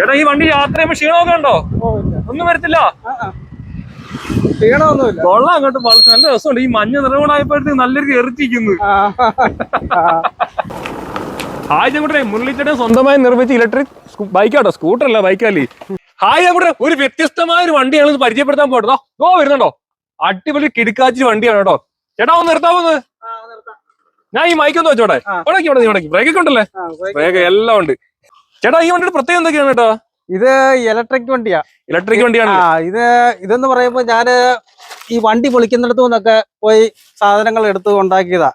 ചേട്ടാ ഈ വണ്ടി യാത്ര ചെയ്യുമ്പോ ക്ഷീണമൊക്കെ ഉണ്ടോ? ഒന്നും വരത്തില്ല? ക്ഷീണമൊന്നുമില്ല. കൊള്ളാം അങ്ങോട്ട് വളരെ നല്ല രസമുണ്ട്. ഈ മഞ്ഞ നിറകൂടായപ്പോഴത്തേക്ക് നല്ലൊരു എറിച്ചിരിക്കുന്നു. ഹായ് ചങ്കുട്ടെ മുരളിച്ചേട്ടൻ സ്വന്തമായി നിർമ്മിച്ച ഇലക്ട്രിക് ബൈക്കാട്ടോ സ്കൂട്ടർ അല്ല ബൈക്കല്ലേ. ഹായ് ചങ്കുട്ടെ ഒരു വ്യത്യസ്തമായ ഒരു വണ്ടിയാണ് പരിചയപ്പെടുത്താൻ പോട്ടോ ഓ വരുന്നുണ്ടോ? അടിപൊളി കിടുക്കാച്ചി വണ്ടിയാണ് കേട്ടോ. ചേട്ടാ ഒന്ന് നിർത്താമോ ഞാൻ ഈ മൈക്ക് ഒന്ന് വെച്ചോട്ടെ. ഉടക്കി ഉടക്കി ബ്രേക്ക് ഉണ്ടല്ലേ? ബ്രേക്ക് എല്ലാം ഉണ്ട്. ചേട്ടാ ഈ വണ്ടിയുടെ പ്രത്യേകം എന്തൊക്കെയാണ് കേട്ടോ ഇത് ഇലക്ട്രിക് വണ്ടിയാ. ഇലക്ട്രിക് വണ്ടിയാണ്. ആ ഇത് ഇതെന്ന് പറയുമ്പോ ഞാൻ ഈ വണ്ടി പൊളിക്കുന്നിടത്തു നിന്നൊക്കെ പോയി സാധനങ്ങൾ എടുത്ത് ഉണ്ടാക്കിയതാ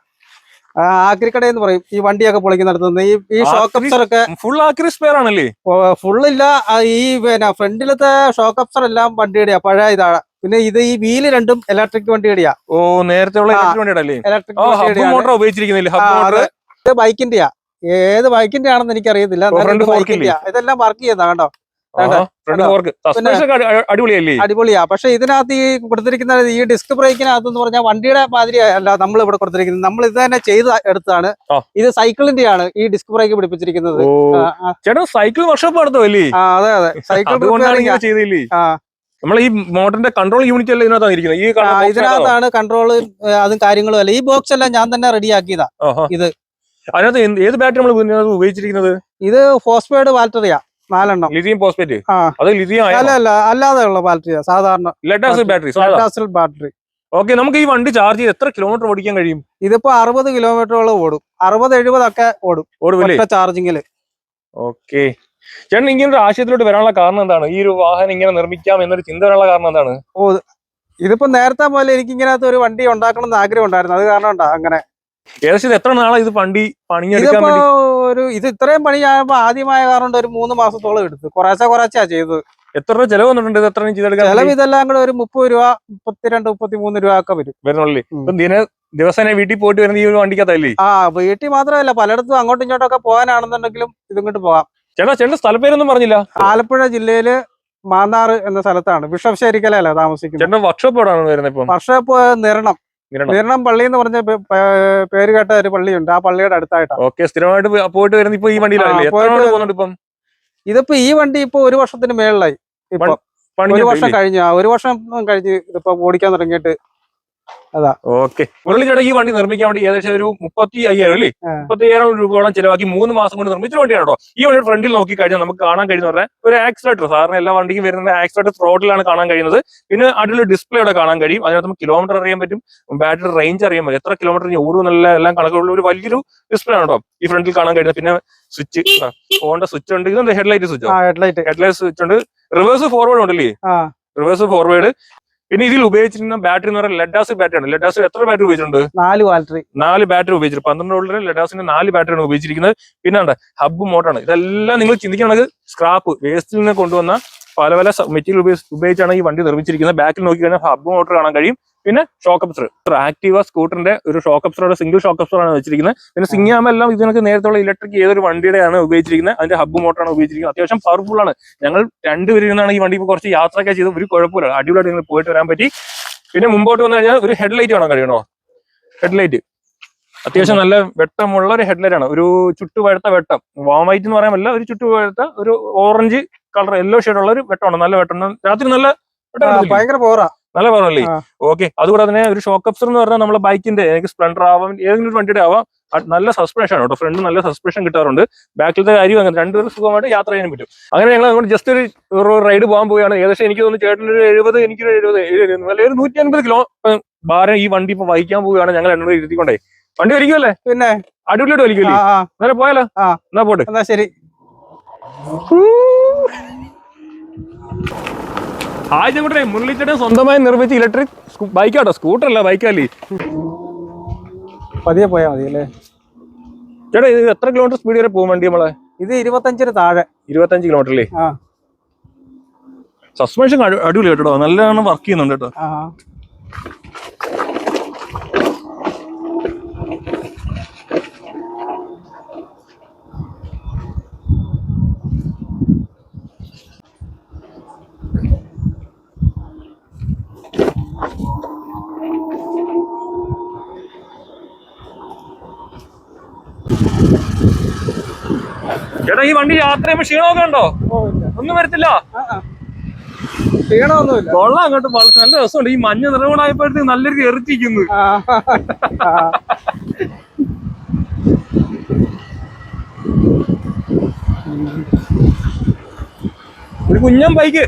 ആക്രിക്കട എന്ന് പറയും ഈ വണ്ടിയൊക്കെ പൊളിക്കുന്നിടത്ത് നിന്ന്. ഈ ഈ ഷോക്ക്? അപ്സർ ഒക്കെ ഫുൾ ആക്രി സ്പെയർ ആണല്ലേ ഫുള്ളില്ല ഈ പിന്നെ ഫ്രണ്ടിലത്തെ ഷോക്ക് അപ്സർ എല്ലാം വണ്ടിയുടെയാ പഴയ ഇതാണ്. പിന്നെ ഇത് ഈ വീൽ രണ്ടും ഇലക്ട്രിക് വണ്ടിയുടെയാ. ഓ നേരത്തെ ഉള്ള ഇലക്ട്രിക് വണ്ടിയുടെ മോട്ടോർ ഉപയോഗിച്ചിരിക്കുന്നില്ലേ. ബൈക്കിന്റെയാ ഏത് ബൈക്കിന്റെ ആണെന്ന് fork ബൈക്കിന്റെയാ ഇതെല്ലാം വർക്ക് ചെയ്യുന്നതാ കേട്ടോ അടിപൊളിയല്ലേ? അടിപൊളിയാ. പക്ഷെ ഇതിനകത്ത് ഈ കൊടുത്തിരിക്കുന്ന ഈ ഡിസ്ക് ബ്രേക്കിനകത്ത് എന്ന് പറഞ്ഞാൽ വണ്ടിയുടെ മാതിരി അല്ല നമ്മൾ ഇവിടെ കൊടുത്തിരിക്കുന്നത്. നമ്മൾ ഇത് തന്നെ ചെയ്ത് എടുത്താണ് ഇത് സൈക്കിളിന്റെ ആണ് ഈ ഡിസ്ക് ബ്രേക്ക് പിടിപ്പിച്ചിരിക്കുന്നത്. ചേട്ടാ സൈക്കിൾ വർക്ക്ഷോപ്പ് നടത്തോ അല്ലേ അതെ അതെ. സൈക്കിൾ ആ. നമ്മൾ ഈ മോട്ടറിന്റെ കൺട്രോൾ യൂണിറ്റ് അല്ലേ ഇതിനകത്താണ് ഇരിക്കുന്നത് ഈ? ഇതിനകത്താണ് കൺട്രോൾ അതും കാര്യങ്ങളും അല്ല ഈ ബോക്സ് എല്ലാം ഞാൻ തന്നെ റെഡിയാക്കിയതാ. ഇത്. അതിനകത്ത് ഏത് ബാറ്ററി നമ്മൾ ഉപയോഗിച്ചിരിക്കുന്നത്? ഇത് ഫോസ്ഫേഡ് ബാറ്ററിയാ നാലെണ്ണം. ലിഥിയം ഫോസ്ഫേറ്റ് അത് ലിഥിയം അല്ല അല്ല അല്ലാതെ ഉള്ള ബാറ്ററിയാ സാധാരണ. ലെഡ് ബാറ്ററി ബാറ്ററി ഓക്കെ നമുക്ക് ഈ വണ്ടി ചാർജ് ചെയ്ത് എത്ര കിലോമീറ്റർ ഓടിക്കാൻ കഴിയും? ഇതിപ്പോ അറുപത് കിലോമീറ്ററോളം ഓടും. അറുപത് എഴുപതൊക്കെ ഓടും. ഓടും ചാർജിങ്ങിൽ ഓക്കെ ചേട്ടൻ ഇങ്ങനെ ഒരു ആശയത്തിലോട്ട് വരാനുള്ള കാരണം എന്താണ്? ഈ ഒരു വാഹനം ഇങ്ങനെ നിർമ്മിക്കാം എന്നൊരു ചിന്ത വരാനുള്ള കാരണം എന്താണ്? ഓ ഇതിപ്പോ നേരത്തെ പോലെ എനിക്ക് ഇങ്ങനത്തെ ഒരു വണ്ടി ഉണ്ടാക്കണം എന്ന് ആഗ്രഹം ഉണ്ടായിരുന്നു. അത് കാരണം ഉണ്ടാ അങ്ങനെ. ഏകദേശം എത്ര നാളെ ഇത് പണ്ടി പണിഞ്ഞെടുക്കാൻ ഇതിപ്പോ ഒരു ഇത് ഇത്രയും പണി ഞാനിപ്പോ ആദ്യമായ കാരണം ഒരു മൂന്ന് മാസത്തോളം എടുത്തു. കുറേശ്ശെ കുറച്ചാ ചെയ്തത്. എത്ര രൂപ ചെലവ് വന്നിട്ടുണ്ട് ഇത് എത്ര ചെയ്തെടുക്കാൻ ചെലവ്? ഇതെല്ലാം കൂടെ ഒരു മുപ്പത് രൂപ മുപ്പത്തിരണ്ട് മുപ്പത്തി മൂന്ന് രൂപ ഒക്കെ വരും. വരുന്നുള്ളൂ. ഇപ്പം ദിന ദിവസേന വീട്ടിൽ പോയിട്ട് വരുന്ന ഈ ഒരു വണ്ടിക്കകത്തല്ലേ? ആ വീട്ടിൽ മാത്രമല്ല പലയിടത്തും അങ്ങോട്ടും ഇങ്ങോട്ടും ഒക്കെ പോകാനാണെന്നുണ്ടെങ്കിലും ഇതിങ്ങോട്ട് പോകാം. ചേട്ടാ ചേട്ടൻ സ്ഥലപ്പേരൊന്നും പറഞ്ഞില്ല? ആലപ്പുഴ ജില്ലയിൽ മാന്നാറ് എന്ന സ്ഥലത്താണ്. ബിഷപ്പ് ശരിക്കലല്ല താമസിക്കുന്നത്? ചേട്ടൻ വർക്ക്ഷോപ്പ് എവിടെയാണ് വരുന്നത് ഇപ്പം? വർഷപ്പ് നിരണം. നിരണം പള്ളി എന്ന് പറഞ്ഞ പേര് കേട്ട ഒരു പള്ളിയുണ്ട്. ആ പള്ളിയുടെ അടുത്തായിട്ടാണ് ഓക്കെ സ്ഥിരമായിട്ട് പോയിട്ട് വരുന്ന ഇപ്പൊ ഈ വണ്ടിയിലല്ലേ ഇപ്പം ഇതിപ്പോ ഈ വണ്ടി ഇപ്പൊ ഒരു വർഷത്തിന് മേളിലായി. ഇപ്പൊ ഒരു വർഷം കഴിഞ്ഞു. ഒരു വർഷം കഴിഞ്ഞ് ഇതിപ്പോ ഓടിക്കാൻ തുടങ്ങിയിട്ട് ഓക്കെ. ഈ വണ്ടി നിർമ്മിക്കാൻ വേണ്ടി ഏകദേശം ഒരു മുപ്പത്തി അയ്യായിരം അല്ലേ. മുപ്പത്തി അയ്യായിരം രൂപയോളം ചിലവാക്കി മൂന്ന് മാസം കൊണ്ട് നിർമ്മിച്ച വണ്ടിയാണ്? കേട്ടോ ഈ വണ്ടിയുടെ ഫ്രണ്ടിൽ നോക്കി കഴിഞ്ഞാൽ നമുക്ക് കാണാൻ കഴിയുന്ന പറഞ്ഞാൽ ഒരു ആക്സിലേറ്റർ സാറിന് എല്ലാ വണ്ടിക്കും വരുന്ന ആക്സിലേറ്റർ ത്രോട്ടിലാണ് കാണാൻ കഴിയുന്നത്. പിന്നെ അടിയിൽ ഡിസ്പ്ലേ ഇവിടെ കാണാൻ കഴിയും. അതിനകത്ത് നമുക്ക് കിലോമീറ്റർ അറിയാൻ പറ്റും. ബാറ്ററി റേഞ്ച് അറിയാൻ പറ്റും. എത്ര കിലോമീറ്റർ ഓടും നല്ല എല്ലാം കണക്കുള്ള ഒരു വലിയൊരു ഡിസ്പ്ലേ ആണ് കേട്ടോ ഈ ഫ്രണ്ടിൽ കാണാൻ കഴിയുന്നത്. പിന്നെ സ്വിച്ച് ഫോണിന്റെ സ്വിച്ച് ഉണ്ട്. ഇത് headlight switch headlight headlight switch ഉണ്ട്. റിവേഴ്സ് ഫോർവേഡ് ഉണ്ടല്ലേ? റിവേഴ്സ് ഫോർവേഡ് പിന്നെ ഇതിൽ ഉപയോഗിച്ചിരുന്ന ബാറ്ററി എന്ന് പറയുന്നത് ലഡാസ് ബാറ്ററി ആണ്. ലഡാസ് എത്ര ബാറ്ററി ഉപയോഗിച്ചിട്ടുണ്ട്? നാല് ബാറ്ററി നാല് ബാറ്ററി ഉപയോഗിച്ചിട്ട്. പന്ത്രണ്ട് വോൾട്ടിന്റെ ലെഡാസിന്റെ നാല് ബാറ്ററിയാണ് ഉപയോഗിച്ചിരിക്കുന്നത്. പിന്നെ ഉണ്ട് ഹബ്ബ് മോട്ടാണ് ഇതെല്ലാം നിങ്ങൾ ചിന്തിക്കുകയാണെങ്കിൽ സ്ക്രാപ്പ് വേസ്റ്റിൽ നിന്ന് കൊണ്ടുവന്ന പല പല മെറ്റീരിയൽ ഉപയോഗിച്ചാണ് ഈ വണ്ടി നിർമ്മിച്ചിരിക്കുന്നത്. ബാക്കിൽ നോക്കി കഴിഞ്ഞാൽ ഹബ്ബ് മോട്ടർ കാണാൻ കഴിയും. പിന്നെ ഷോക്ക് അപ്സർ ആക്റ്റീവ സ്കൂട്ടറിന്റെ ഒരു ഷോക്ക് അപ്സറുടെ സിംഗിൾ ഷോക്ക് അപ്സറാണ് ആണ് വെച്ചിരിക്കുന്നത്. പിന്നെ സിംഗാമ എല്ലാം ഇതിനൊക്കെ നേരത്തുള്ള ഇലക്ട്രിക് ഏതൊരു വണ്ടിയുടെയാണ് ഉപയോഗിച്ചിരിക്കുന്നത് അതിന്റെ ഹബ്ബ് മോട്ടറാണ് ഉപയോഗിച്ചിരിക്കുന്നത്. അത്യാവശ്യം പവർഫുൾ ആണ്. ഞങ്ങൾ രണ്ടുപേരും ഇരുന്നാണ് ഈ വണ്ടി കുറച്ച് യാത്രയൊക്കെ ചെയ്ത് ഒരു കുഴപ്പമില്ല. അടിപൊളിയായിട്ട് നിങ്ങൾ പോയിട്ട് വരാൻ പറ്റി. പിന്നെ മുമ്പോട്ട് വന്നു കഴിഞ്ഞാൽ ഒരു ഹെഡ്ലൈറ്റ് കാണാൻ കഴിയണോ ഹെഡ്ലൈറ്റ് അത്യാവശ്യം നല്ല വെട്ടമുള്ള ഒരു ഹെഡ്ലൈറ്റ് ആണ്. ഒരു ചുട്ടുപഴുത്ത വെട്ടം. വാം വൈറ്റ് എന്ന് പറയാൻ പറ്റില്ല. ഒരു ചുട്ടുപഴുത്ത ഒരു ഓറഞ്ച് കളർ യെല്ലോ ഷെയ്ഡ് ഉള്ള ഒരു വെട്ടമാണ്. നല്ല വെട്ടം. രാത്രി നല്ല ഭയങ്കര പോറാ നല്ല പറഞ്ഞല്ലേ. ഓക്കെ അതുകൂടാതെ തന്നെ ഒരു ഷോക്ക് അപ്സർ എന്ന് പറഞ്ഞാൽ നമ്മുടെ ബൈക്കിന്റെ എനിക്ക് സ്പ്ലെൻഡർ ആവാം ഏതെങ്കിലും ഒരു വണ്ടിയുടെ ആവാം. നല്ല സസ്പെൻഷൻ ആണ് കേട്ടോ. ഫ്രണ്ട് നല്ല സസ്പെൻഷൻ കിട്ടാറുണ്ട്. ബാക്കിലത്തെ കാര്യം അങ്ങനെ. രണ്ടുപേരും സുഖമായിട്ട് യാത്ര ചെയ്യാൻ പറ്റും. അങ്ങനെ ഞങ്ങൾ അങ്ങോട്ട് ജസ്റ്റ് ഒരു റൈഡ് പോകാൻ പോവുകയാണ്. ഏകദേശം എനിക്ക് തോന്നുന്നു ചേട്ടൻ ഒരു എഴുപത് എനിക്കൊരു എഴുപത് അല്ലെങ്കിൽ അല്ലെ ഒരു നൂറ്റി അൻപത് കിലോ ഭാരം ഈ വണ്ടി ഇപ്പൊ വഹിക്കാൻ പോവുകയാണ്. ഞങ്ങൾ എന്നോട് ഇരുത്തിക്കൊണ്ടേ. വണ്ടി വലിക്കുമല്ലേ പിന്നെ? അടിപൊളിയായിട്ട് ആ അങ്ങനെ പോയാലോ? എന്നാ പോട്ടെ. ശരി. ഹായ് കൂടെ മുരളിച്ചേട്ടൻ സ്വന്തമായി നിർമ്മിച്ച ഇലക്ട്രിക് ബൈക്കാട്ടോ സ്കൂട്ടർ അല്ല ബൈക്കല്ലേ? പതിയെ പോയാ മതി അല്ലേ? ചേട്ടാ ഇത് എത്ര കിലോമീറ്റർ സ്പീഡ് വരെ പോകും വണ്ടി നമ്മളെ? ഇത് ഇരുപത്തഞ്ചിന് താഴെ. ഇരുപത്തഞ്ച് കിലോമീറ്റർ അല്ലേ ആ സസ്പെൻഷൻ അടിപൊളി കേട്ടോ നല്ലതാണ് വർക്ക് ചെയ്യുന്നുണ്ട് കേട്ടോ. ചേട്ടാ ഈ വണ്ടി യാത്ര ചെയ്യുമ്പോ ക്ഷീണമൊക്കെ ഉണ്ടോ? ഒന്നും വരത്തില്ല. ക്ഷീണമൊന്നുമില്ല. കൊള്ളാം അങ്ങോട്ട് വളരെ നല്ല രസമുണ്ട്. ഈ മഞ്ഞ നിറവണായപ്പോഴത്തേക്ക് നല്ലൊരു എറിച്ചിരിക്കുന്നു. ഒരു കുഞ്ഞൻ ബൈക്ക്?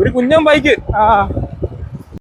ഒരു കുഞ്ഞൻ ബൈക്ക് ആ.